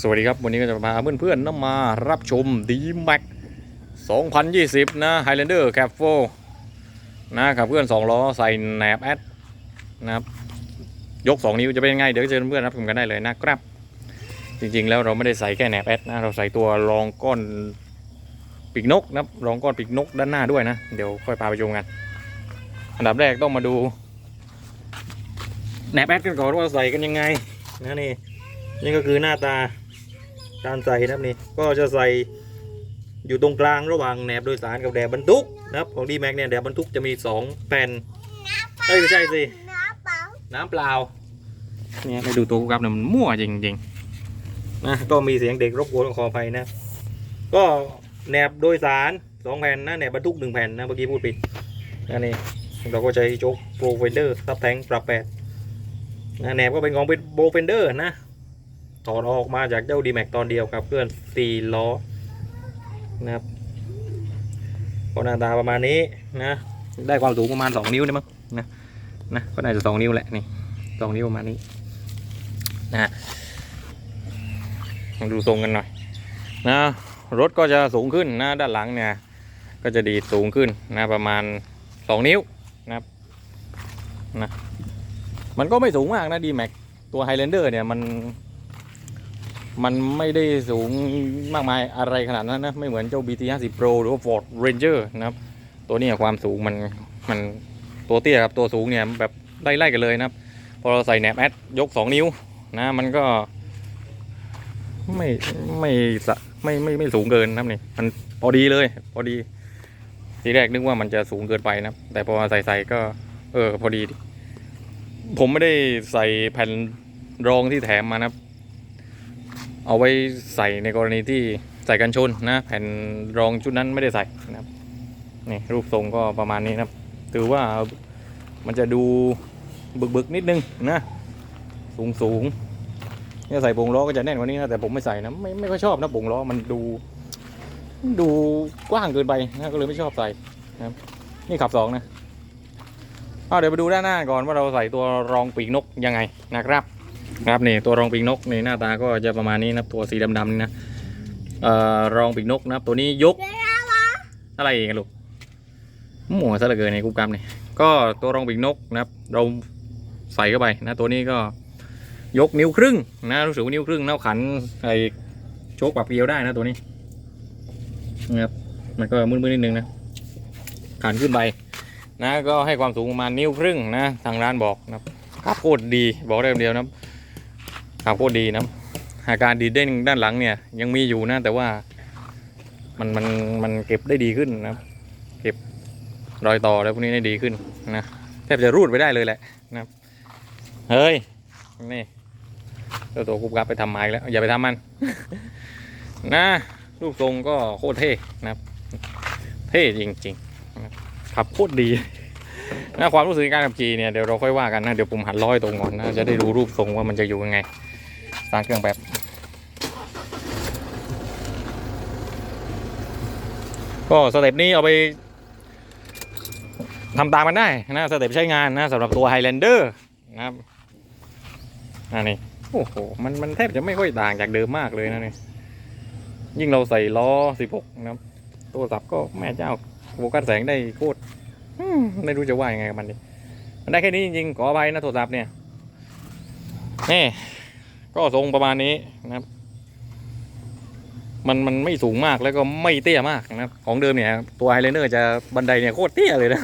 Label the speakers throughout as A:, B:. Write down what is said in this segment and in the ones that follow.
A: สวัสดีครับ วันนี้ก็จะพาเพื่อนๆน้ำมารับชม d m a x 2020 นะ Highlander Cap 4นะขับเพื่อน2ล้อใส่แหนบแอดนะครับยก 2 นิ้วจะเป็นยังไง เดี๋ยวเจอเพื่อนรับชมกันได้เลยนะครับ จริงๆแล้วเราไม่ได้ใส่แค่แหนบแอดนะเราใส่ตัวรองก้อนปีกนกนะรองก้อนปีกนกด้านหน้าด้วยนะ เดี๋ยวค่อยพาไปชมกันอันดับแรกต้องมาดูแหนบแอดกันก่อนว่าใส่กันยังไงนะนี่นี่ก็คือหน้าตา การใส่นะครับนี่ก็จะใส่อยู่ตรงกลางระหว่างแหนบโดยสารกับแหนบบรรทุกนะครับของดีแม็กเนี่ยแหนบบรรทุกจะมี 2 แผ่นเอ้ยไม่ใช่สิ
B: น้ำเปล่า
A: น้ำเปล่าเนี่ยไปดูตัวกูครับเนี่ยมันมั่วจริงๆนะก็มีเสียงเด็กรบกวนขออภัยนะ ก็แหนบโดยสารสองแผ่นนะแหนบบรรทุกหนึ่งแผ่นนะเมื่อกี้พูดผิดนะนี่เราก็ใช้โจ๊กโปรเฟนเดอร์ซับแทงปรับแปดนะแหนบก็เป็นของเป็นโปรเฟนเดอร์นะ ถอดออกมาจากเจ้า d m a x ตอนเดียวครับเพื่อนสี่ล้อนะครับก็หน้าตาประมาณนี้นะได้ความสูงประมาณ2นิ้วได้มั้งนะนะก็น่าจะ2นิ้วแหละนี่สองนิ้วประมาณนี้นะมาดูทรงกันหน่อยนะรถก็จะสูงขึ้นนะด้านหลังเนี่ยก็จะดีสูงขึ้นนะประมาณ2นิ้วนะครับนะมันก็ไม่สูงมากนะ d m a x ตัว Highlander เนี่ยมัน มันไม่ได้สูงมากมายอะไรขนาดนั้นนะ ไม่เหมือนเจ้า BT 50 Pro หรือว่า Ford Ranger นะครับ ตัวนี้ความสูงมันมันตัวเตี้ยครับ ตัวสูงเนี่ยแบบไล่ๆกันเลยนะครับ พอเราใส่แหนบแอดยก 2 นิ้วนะมันก็ ไม่ไม่สะไม่ไม่ไม่สูงเกินนะครับนี่มันพอดีเลย พอดี ทีแรกนึกว่ามันจะสูงเกินไปนะแต่พอใส่ใส่ก็ เออ พอดี ผมไม่ได้ใส่แผ่นรองที่แถมมานะครับ เอาไว้ใส่ในกรณีที่ใส่กันชนนะแผ่นรองชุดนั้นไม่ได้ใส่นะครับนี่รูปทรงก็ประมาณนี้นะครับถือว่ามันจะดูบึกๆนิดนึงนะสูงสูงเนี่ยใส่โป่งล้อก็จะแน่นกว่านี้นะแต่ผมไม่ใส่นะไม่ไม่ค่อยชอบนะโป่งล้อมันดู ดูกว้างเกินไปนะก็เลยไม่ชอบใส่นะครับนี่ขับสองนะเอาเดี๋ยวไปดูด้านหน้าก่อนว่าเราใส่ตัวรองปีกนกยังไงนะครับ ครับนี่ตัวรองปีกนกในหน้าตาก็จะประมาณนี้นะตัวสีดำๆนี่นะเอ่อรองปีกนกนะตัวนี้ยกอะไรเองลูกหมัวซะเหลือเกินในกูกรรมนี่ก็ตัวรองปีกนกนะครับ เราใส่เข้าไปนะตัวนี้ก็ยกนิ้วครึ่งนะรู้สึกว่านิ้วครึ่งเน่าขันไอโชคปรับเกลียวได้นะตัวนี้นะครับมันก็มืดๆนิดนึงนะขันขึ้นไปนะก็ให้ความสูงประมาณนิ้วครึ่งนะทางร้านบอกนะครับครับโคตรดีบอกได้คำเดียวนะครับ ครับโคตรดีนะอาการดีเด้งด้านหลังเนี่ย ยังมีอยู่นะแต่ว่ามันมันมันเก็บได้ดีขึ้นนะครับเก็บรอยต่อแล้วพวกนี้ได้ดีขึ้นนะแทบจะรูดไปได้เลยแหละนะเฮ้ยนี่เจ้าตัวกุบกับไปทำไม้แล้ว อย่าไปทำมัน นะรูปทรงก็โคตรเท่นะครับ เท่จริงๆครับขับโคตรดี นะความรู้สึกในการขับขี่เนี่ยเดี๋ยวเราค่อยว่ากันนะเดี๋ยวผมหันร้อยตรงก่อนนะจะได้รู้รูปทรงว่ามันจะอยู่ยังไงสร้างเครื่องแบบก็สเต็ปนี้เอาไปทำตามกันได้นะสเต็ปใช้งานนะสำหรับตัว Highlander นะครับอันนี้โอ้โหมันมันแทบจะไม่ค่อยต่างจากเดิมมากเลยนะนี่ยิ่งเราใส่ล้อ 16 นะครับ ตัวสับก็แม่เจ้าโฟกัสแสงได้โคตร ไม่รู้จะว่ายังไงกับมันดิมันได้แค่นี้จริงๆขออภัยนะโทรศัพท์เนี่ยนี่ก็ทรงประมาณนี้นะครับ มันมันไม่สูงมากแล้วก็ไม่เตี้ยมากนะครับ ของเดิมเนี่ย ตัวไฮไลเนอร์จะบันไดเนี่ยโคตรเตี้ยเลยนะ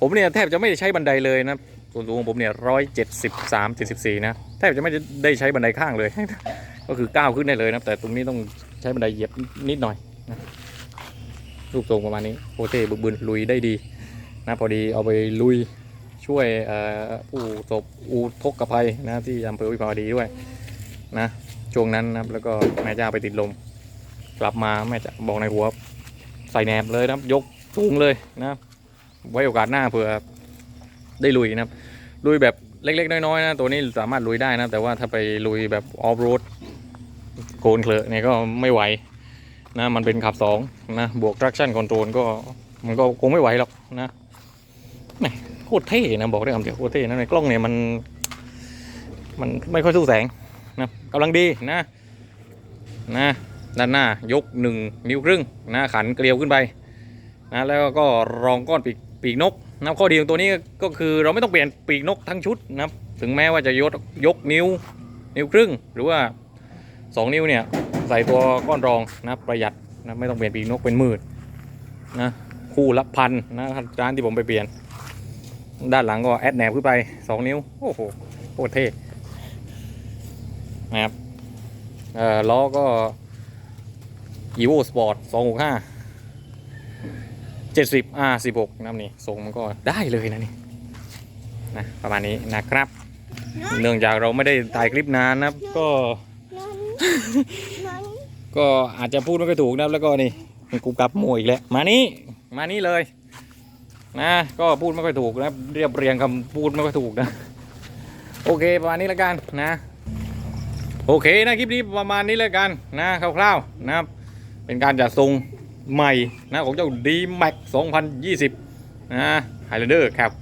A: ผมเนี่ยแทบจะไม่ได้ใช้บันไดเลยนะครับส่วนสูงของผมเนี่ยร้อยเจ็ดสิบสามเจ็ดสิบสี่นะแทบจะไม่ได้ใช้บันไดข้างเลย ก็คือก้าวขึ้นได้เลยนะแต่ตรงนี้ต้องใช้บันไดเหยียบนิดหน่อยนะรูปทรงประมาณนี้โอเทบึกบึนลุยได้ดี นะพอดีเอาไปลุยช่วยผู้ศพอูทกภัยนะที่อำเภอวิภาวดีด้วยนะช่วงนั้นนะครับแล้วก็แม่เจ้าไปติดลม กลับมาแม่จะบอกในหัวใส่แหนบเลยนะครับ ยกสูงเลยนะไว้โอกาสหน้าเผื่อได้ลุยนะครับลุยแบบเล็กๆ น้อยๆนะตัวนี้สามารถลุยได้นะแต่ว่าถ้าไปลุยแบบออฟโรดโกนเคลอะเนี่ยก็ไม่ไหวนะมันเป็นขับสองนะบวก traction control ก็มันก็คงไม่ไหวหรอกนะ โคตรเท่นะบอกได้คำเดียวโคตรเท่นะในกล้องเนี่ยมัน มันไม่ค่อยสู้แสงนะกำลังดีนะนะด้านหน้ายก1นิ้วครึ่งนะขันเกลียวขึ้นไปนะแล้วก็รองก้อนปีกปีกนกนะข้อดีของตัวนี้ก็คือเราไม่ต้องเปลี่ยนปีกนกทั้งชุดนะครับถึงแม้ว่าจะยกยกนิ้วนิ้วครึ่ง หรือว่า 2 นิ้วเนี่ยใส่ตัวก้อนรองนะประหยัดนะไม่ต้องเปลี่ยนปีกนกเป็นหมื่นนะคู่ละพันนะร้านที่ผมไปเปลี่ยน ด้านหลังก็แอดแหนบขึ้นไป2นิ้ว โอ้โหโคตรเท่นะครับเอ่อล้อก็ evo sport 265 70 r 16นะครับนี่ทรงมันก็ได้เลยนะนี่นะประมาณนี้นะครับ เนื่องจากเราไม่ได้ถ่ายคลิปนานนะครับ ก็ ก็อาจจะพูดไม่ค่อยถูกนะครับแล้วก็นี่กูกลับมวยอีกแล้ว มานี่มานี่เลย นะ ก็พูดไม่ค่อยถูกนะเรียบเรียงคำพูดไม่ค่อยถูกนะ โอเคประมาณนี้แล้วกันนะ โอเคนะคลิปนี้ประมาณนี้แล้วกันนะคร่าวๆนะครับ เป็นการจัดทรงใหม่นะของเจ้า d m a x 2020 นะ Highlander Cab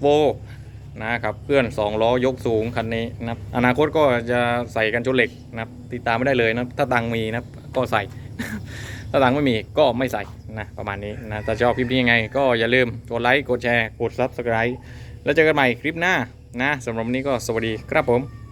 A: 4นะครับเพื่อน 2 ล้อยกสูงคันนี้นะครับอนาคตก็จะใส่กันชนเหล็กนะครับติดตามไม่ได้เลยนะถ้าตังมีนะก็ใส่ ถ้าตังไม่มีก็ไม่ใส่นะประมาณนี้นะถ้าชอบคลิปนี้ยังไง ก็อย่าลืมกดไลค์กดแชร์กด Subscribe แล้วเจอกันใหม่คลิปหน้านะสำหรับวันนี้ก็สวัสดีครับผม